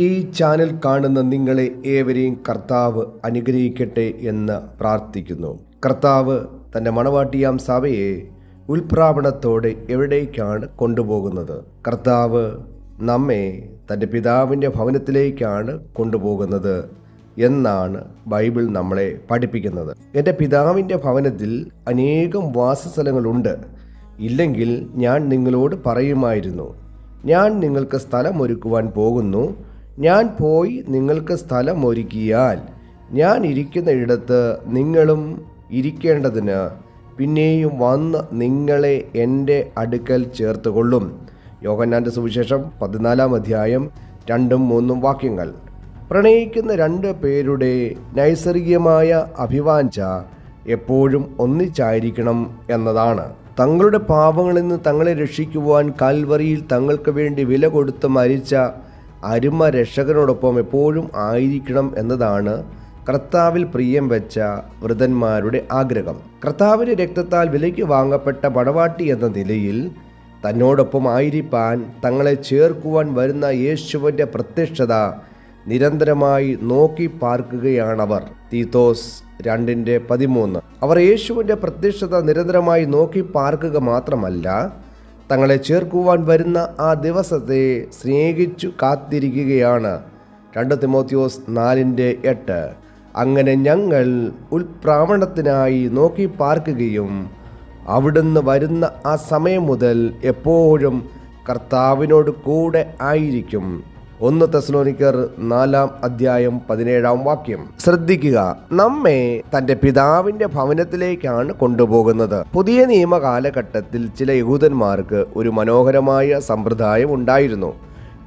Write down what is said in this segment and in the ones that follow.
ഈ ചാനൽ കാണുന്ന നിങ്ങളെ ഏവരെയും കർത്താവ് അനുഗ്രഹിക്കട്ടെ എന്ന് പ്രാർത്ഥിക്കുന്നു. കർത്താവ് തന്റെ മണവാട്ടിയാം സഭയെ ഉൽപ്രാപണത്തോടെ എവിടേക്കാണ് കൊണ്ടുപോകുന്നത്? കർത്താവ് നമ്മെ തന്റെ പിതാവിന്റെ ഭവനത്തിലേക്കാണ് കൊണ്ടുപോകുന്നത് എന്നാണ് ബൈബിൾ നമ്മളെ പഠിപ്പിക്കുന്നത്. എന്റെ പിതാവിന്റെ ഭവനത്തിൽ അനേകം വാസസ്ഥലങ്ങളുണ്ട്. ഇല്ലെങ്കിൽ ഞാൻ നിങ്ങളോട് പറയുമായിരുന്നു ഞാൻ നിങ്ങൾക്ക് സ്ഥലമൊരുക്കുവാൻ പോകുന്നു ഞാൻ പോയി നിങ്ങൾക്ക് സ്ഥലമൊരുക്കിയാൽ ഞാൻ ഇരിക്കുന്ന ഇടത്ത് നിങ്ങളും ഇരിക്കേണ്ടതിന് പിന്നെയും വന്ന് നിങ്ങളെ എന്റെ അടുക്കൽ ചേർത്തുകൊള്ളും. യോഗന്നാന്റെ സുവിശേഷം പതിനാലാം അധ്യായം രണ്ടും മൂന്നും വാക്യങ്ങൾ. പ്രണയിക്കുന്ന രണ്ട് പേരുടെ നൈസർഗികമായ അഭിവാഞ്ച എപ്പോഴും ഒന്നിച്ചായിരിക്കണം എന്നതാണ്. തങ്ങളുടെ പാപങ്ങളിൽ നിന്ന് തങ്ങളെ രക്ഷിക്കുവാൻ കാൽവറിയിൽ തങ്ങൾക്ക് വേണ്ടി വില കൊടുത്ത് മരിച്ച അരുമ രക്ഷകനോടൊപ്പം എപ്പോഴും ആയിരിക്കണം എന്നതാണ് കർത്താവിൽ പ്രിയം വെച്ച വൃതന്മാരുടെ ആഗ്രഹം. കർത്താവിന്റെ രക്തത്താൽ വിലയ്ക്ക് വാങ്ങപ്പെട്ട പടവാട്ടി എന്ന നിലയിൽ തന്നോടൊപ്പം ആയിരിക്കാൻ തങ്ങളെ ചേർക്കുവാൻ വരുന്ന യേശുവിന്റെ പ്രത്യക്ഷത നിരന്തരമായി നോക്കി പാർക്കുകയാണവർ. തീത്തോസ് രണ്ടിന്റെ പതിമൂന്ന്. അവർ യേശുവിന്റെ പ്രത്യക്ഷത നിരന്തരമായി നോക്കി പാർക്കുക മാത്രമല്ല തങ്ങളെ ചേർക്കുവാൻ വരുന്ന ആ ദിവസത്തെ സ്നേഹിച്ചു കാത്തിരിക്കുകയാണ്. രണ്ട് തിമോത്യോസ് നാലിന്റെ എട്ട്. അങ്ങനെ ഞങ്ങൾ ഉൽപ്രാവണത്തിനായി നോക്കി പാർക്കുകയും അവിടുന്ന് വരുന്ന ആ സമയം മുതൽ എപ്പോഴും കർത്താവിനോട് കൂടെ ആയിരിക്കും. ഒന്ന് തെസ്ലോനിക്കർ നാലാം അധ്യായം പതിനേഴാം വാക്യം. ശ്രദ്ധിക്കുക നമ്മെ തന്റെ പിതാവിന്റെ ഭവനത്തിലേക്കാണ് കൊണ്ടുപോകുന്നത്. പുതിയ നിയമ കാലഘട്ടത്തിൽ ചില യഹൂദന്മാർക്ക് ഒരു മനോഹരമായ സമ്പ്രദായം ഉണ്ടായിരുന്നു.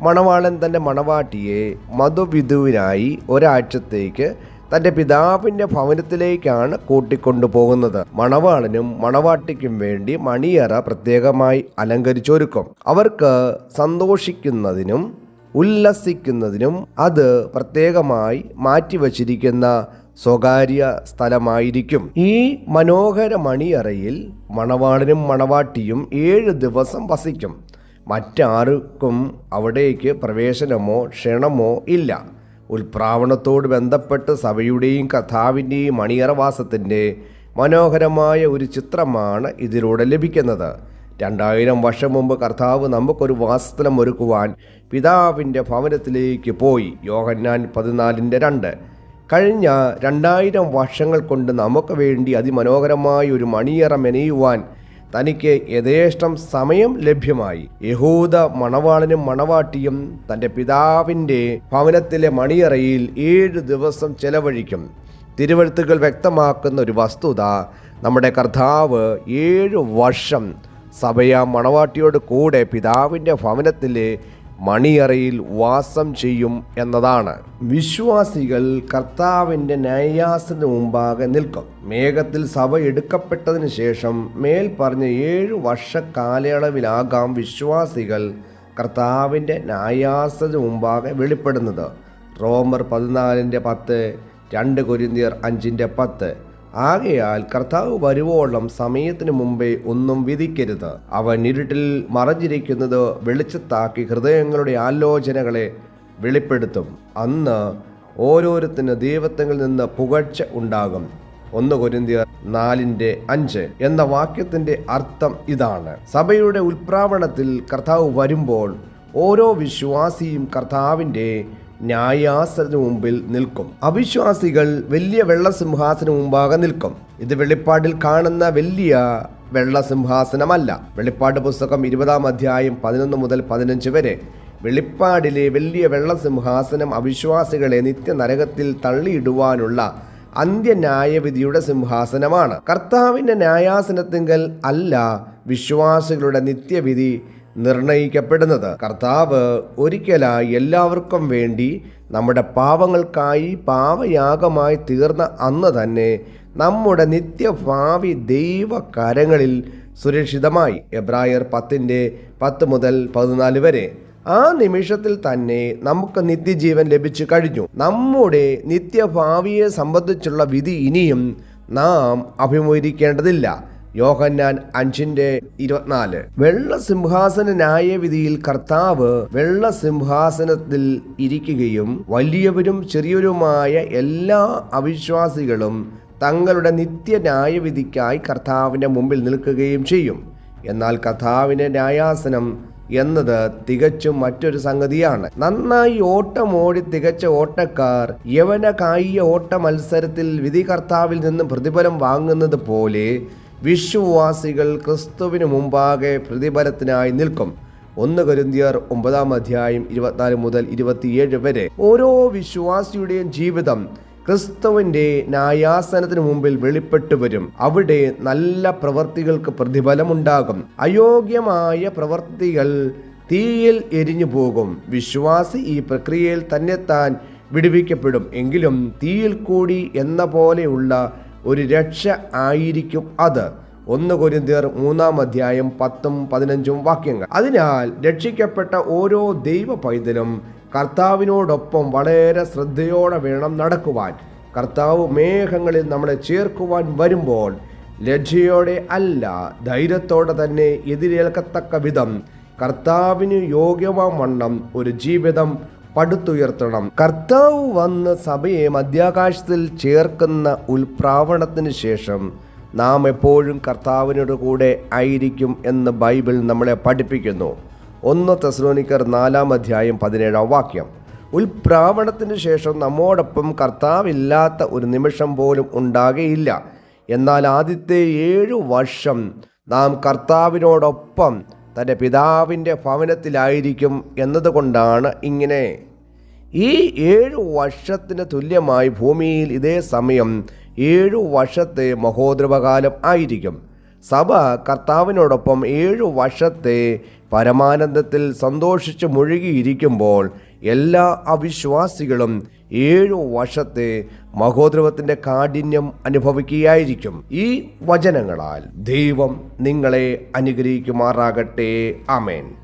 മണവാളൻ തന്റെ മണവാട്ടിയെ മധുവിധുവിനായി ഒരാഴ്ചത്തേക്ക് തന്റെ പിതാവിന്റെ ഭവനത്തിലേക്കാണ് കൂട്ടിക്കൊണ്ടുപോകുന്നത്. മണവാളനും മണവാട്ടിക്കും വേണ്ടി മണിയറ പ്രത്യേകമായി അലങ്കരിച്ചൊരുക്കും. അവർക്ക് സന്തോഷിക്കുന്നതിനും ഉല്ലസിക്കുന്നതിനും അത് പ്രത്യേകമായി മാറ്റിവച്ചിരിക്കുന്ന സ്വകാര്യ സ്ഥലമായിരിക്കും. ഈ മനോഹര മണിയറയിൽ മണവാളനും മണവാട്ടിയും ഏഴ് ദിവസം വസിക്കും. മറ്റാർക്കും അവിടേക്ക് പ്രവേശനമോ ക്ഷണമോ ഇല്ല. ഉൽപ്രാവണത്തോട് ബന്ധപ്പെട്ട് സഭയുടെയും കഥാവിന്റെയും മണിയറവാസത്തിന്റെ മനോഹരമായ ഒരു ചിത്രമാണ് ഇതിലൂടെ ലഭിക്കുന്നത്. രണ്ടായിരം വർഷം മുമ്പ് കർത്താവ് നമുക്കൊരു വാസ്തലം ഒരുക്കുവാൻ പിതാവിന്റെ ഭവനത്തിലേക്ക് പോയി. യോഹന്നാൻ പതിനാലിന്റെ രണ്ട്. കഴിഞ്ഞ രണ്ടായിരം വർഷങ്ങൾ കൊണ്ട് നമുക്ക് വേണ്ടി അതിമനോഹരമായ ഒരു മണിയറ മെനയുവാൻ തനിക്ക് യഥേഷ്ടം സമയം ലഭ്യമായി. യഹൂദ മണവാളനും മണവാട്ടിയും തന്റെ പിതാവിന്റെ ഭവനത്തിലെ മണിയറയിൽ ഏഴ് ദിവസം ചെലവഴിക്കും. തിരുവഴുത്തുകൾ വ്യക്തമാക്കുന്ന ഒരു വസ്തുത നമ്മുടെ കർത്താവ് ഏഴ് വർഷം സഭയ മണവാട്ടിയോട് കൂടെ പിതാവിന്റെ ഭവനത്തിലെ മണിയറയിൽ വാസം ചെയ്യും എന്നതാണ്. വിശ്വാസികൾ കർത്താവിന്റെ ന്യായാസന് മുമ്പാകെ നിൽക്കും. മേഘത്തിൽ സഭ എടുക്കപ്പെട്ടതിന് ശേഷം മേൽ പറഞ്ഞ ഏഴു വർഷ കാലയളവിലാകാം വിശ്വാസികൾ കർത്താവിന്റെ ന്യായാസന് മുമ്പാകെ വെളിപ്പെടുന്നത്. റോമർ പതിനാലിന്റെ പത്ത് രണ്ട് കൊരിന്തിയർ അഞ്ചിന്റെ പത്ത് ആകയാൽ കർത്താവ് വരുവോളം സമയത്തിന് മുമ്പേ ഒന്നും വിധിക്കരുത്. അവൻ ഇരുട്ടിൽ മറഞ്ഞിരിക്കുന്നത് വെളിച്ചത്താക്കി ഹൃദയങ്ങളുടെ ആലോചനകളെ വെളിപ്പെടുത്തും. അന്ന് ഓരോരുത്തന് ദൈവത്തങ്ങളിൽ നിന്ന് പുകഴ്ച ഉണ്ടാകും. ഒന്ന് കൊരിന്തിയർ നാലിന്റെ അഞ്ച് എന്ന വാക്യത്തിന്റെ അർത്ഥം ഇതാണ്. സഭയുടെ ഉൽപ്രാവണത്തിൽ കർത്താവ് വരുമ്പോൾ ഓരോ വിശ്വാസിയും കർത്താവിന്റെ ന്യായാസനു മുമ്പിൽ നിൽക്കും. അവിശ്വാസികൾ വലിയ വെള്ളസിംഹാസന മുമ്പാകെ നിൽക്കും. ഇത് വെളിപ്പാടിൽ കാണുന്ന വലിയ വെള്ളസിംഹാസനമല്ല. വെളിപ്പാട് പുസ്തകം ഇരുപതാം അധ്യായം പതിനൊന്ന് മുതൽ പതിനഞ്ച് വരെ. വെളിപ്പാടിലെ വലിയ വെള്ളസിംഹാസനം അവിശ്വാസികളെ നിത്യനരകത്തിൽ തള്ളിയിടുവാനുള്ള അന്ത്യന്യായവിധിയുടെ സിംഹാസനമാണ്. കർത്താവിന്റെ ന്യായാസനത്തിങ്കൽ അല്ല വിശ്വാസികളുടെ നിത്യവിധി നിർണയിക്കപ്പെടുന്നത്. കർത്താവ് ഒരിക്കലായി എല്ലാവർക്കും വേണ്ടി നമ്മുടെ പാവങ്ങൾക്കായി പാവയാഗമായി തീർന്ന അന്ന് തന്നെ നമ്മുടെ നിത്യഭാവി ദൈവകരങ്ങളിൽ സുരക്ഷിതമായി. എബ്രായർ പത്തിന്റെ പത്ത് മുതൽ പതിനാല് വരെ. ആ നിമിഷത്തിൽ തന്നെ നമുക്ക് നിത്യജീവൻ ലഭിച്ചു കഴിഞ്ഞു. നമ്മുടെ നിത്യഭാവിയെ സംബന്ധിച്ചുള്ള വിധി ഇനിയും നാം അഭിമുഖീകരിക്കേണ്ടതില്ല. യോഹന്നാൻ അഞ്ചിന്റെ ഇരുപത്തിനാല്. വെള്ള സിംഹാസന ന്യായവിധിയിൽ കർത്താവ് വെള്ള സിംഹാസനത്തിൽ ഇരിക്കുകയും വലിയവരും ചെറിയവരുമായ എല്ലാ അവിശ്വാസികളും തങ്ങളുടെ നിത്യ ന്യായവിധിക്കായി കർത്താവിന്റെ മുമ്പിൽ നിൽക്കുകയും ചെയ്യും. എന്നാൽ കർത്താവിന്റെ ന്യായാസനം എന്നത് തികച്ചും മറ്റൊരു സംഗതിയാണ്. നന്നായി ഓട്ടമോടി തികച്ച ഓട്ടക്കാർ യവന കായിക ഓട്ട മത്സരത്തിൽ വിധികർത്താവിൽ നിന്ന് പ്രതിഫലം വാങ്ങുന്നത് പോലെ വിശ്വാസികൾ ക്രിസ്തുവിന് മുമ്പാകെ പ്രതിഫലത്തിനായി നിൽക്കും. ഒന്ന് കരുന്തിയർ ഒമ്പതാം അധ്യായം ഇരുപത്തിനാല് മുതൽ ഇരുപത്തിയേഴ് വരെ. ഓരോ വിശ്വാസിയുടെയും ജീവിതം ക്രിസ്തുവിന്റെ ന്യായാസനത്തിന് മുമ്പിൽ വെളിപ്പെട്ടു വരും. അവിടെ നല്ല പ്രവർത്തികൾക്ക് പ്രതിഫലമുണ്ടാകും. അയോഗ്യമായ പ്രവർത്തികൾ തീയിൽ എരിഞ്ഞു പോകും. വിശ്വാസി ഈ പ്രക്രിയയിൽ തന്നെത്താൻ വിടുവിക്കപ്പെടും. എങ്കിലും തീയിൽ കൂടി എന്ന പോലെയുള്ള ഒരു രക്ഷ ആയിരിക്കും അത്. ഒന്ന് കൊരിന്തിയർ മൂന്നാം അധ്യായം പത്തും പതിനഞ്ചും വാക്യങ്ങൾ. അതിനാൽ രക്ഷിക്കപ്പെട്ട ഓരോ ദൈവ പൈതലും കർത്താവിനോടൊപ്പം വളരെ ശ്രദ്ധയോടെ വേണം നടക്കുവാൻ. കർത്താവ് മേഘങ്ങളിൽ നമ്മളെ ചേർക്കുവാൻ വരുമ്പോൾ ലജ്ജയോടെ അല്ല ധൈര്യത്തോടെ തന്നെ എതിരേൽക്കത്തക്ക വിധം കർത്താവിന് യോഗ്യമാം വണ്ണം ഒരു ജീവിതം പടുത്തുയർത്തണം. കർത്താവ് വന്ന് സഭയെ മധ്യാകാശത്തിൽ ചേർക്കുന്ന ഉൽപ്രാവണത്തിന് ശേഷം നാം എപ്പോഴും കർത്താവിനോട് കൂടെ ആയിരിക്കും എന്ന് ബൈബിൾ നമ്മളെ പഠിപ്പിക്കുന്നു. ഒന്ന് തെസ്ലോനിക്കർ നാലാം അധ്യായം പതിനേഴാം വാക്യം. ഉൽപ്രാവണത്തിന് ശേഷം നമ്മോടൊപ്പം കർത്താവില്ലാത്ത ഒരു നിമിഷം പോലും ഉണ്ടാകയില്ല. എന്നാൽ ആദ്യത്തെ ഏഴു വർഷം നാം കർത്താവിനോടൊപ്പം തന്റെ പിതാവിന്റെ ഭവനത്തിലായിരിക്കും എന്നതുകൊണ്ടാണ് ഇങ്ങനെ ഈ ഏഴു വർഷത്തിന് തുല്യമായി ഭൂമിയിൽ ഇതേ സമയം ഏഴു വർഷത്തെ മഹോദ്രവകാലം ആയിരിക്കും. സഭ കർത്താവിനോടൊപ്പം ഏഴു വർഷത്തെ പരമാനന്ദത്തിൽ സന്തോഷിച്ച് മുഴുകിയിരിക്കുമ്പോൾ എല്ലാ അവിശ്വാസികളും ഏഴു വർഷത്തെ മഹോദ്രവത്തിന്റെ കാഠിന്യം അനുഭവിക്കുകയായിരിക്കും. ഈ വചനങ്ങളാൽ ദൈവം നിങ്ങളെ അനുഗ്രഹിക്കുമാറാകട്ടെ. ആമേൻ.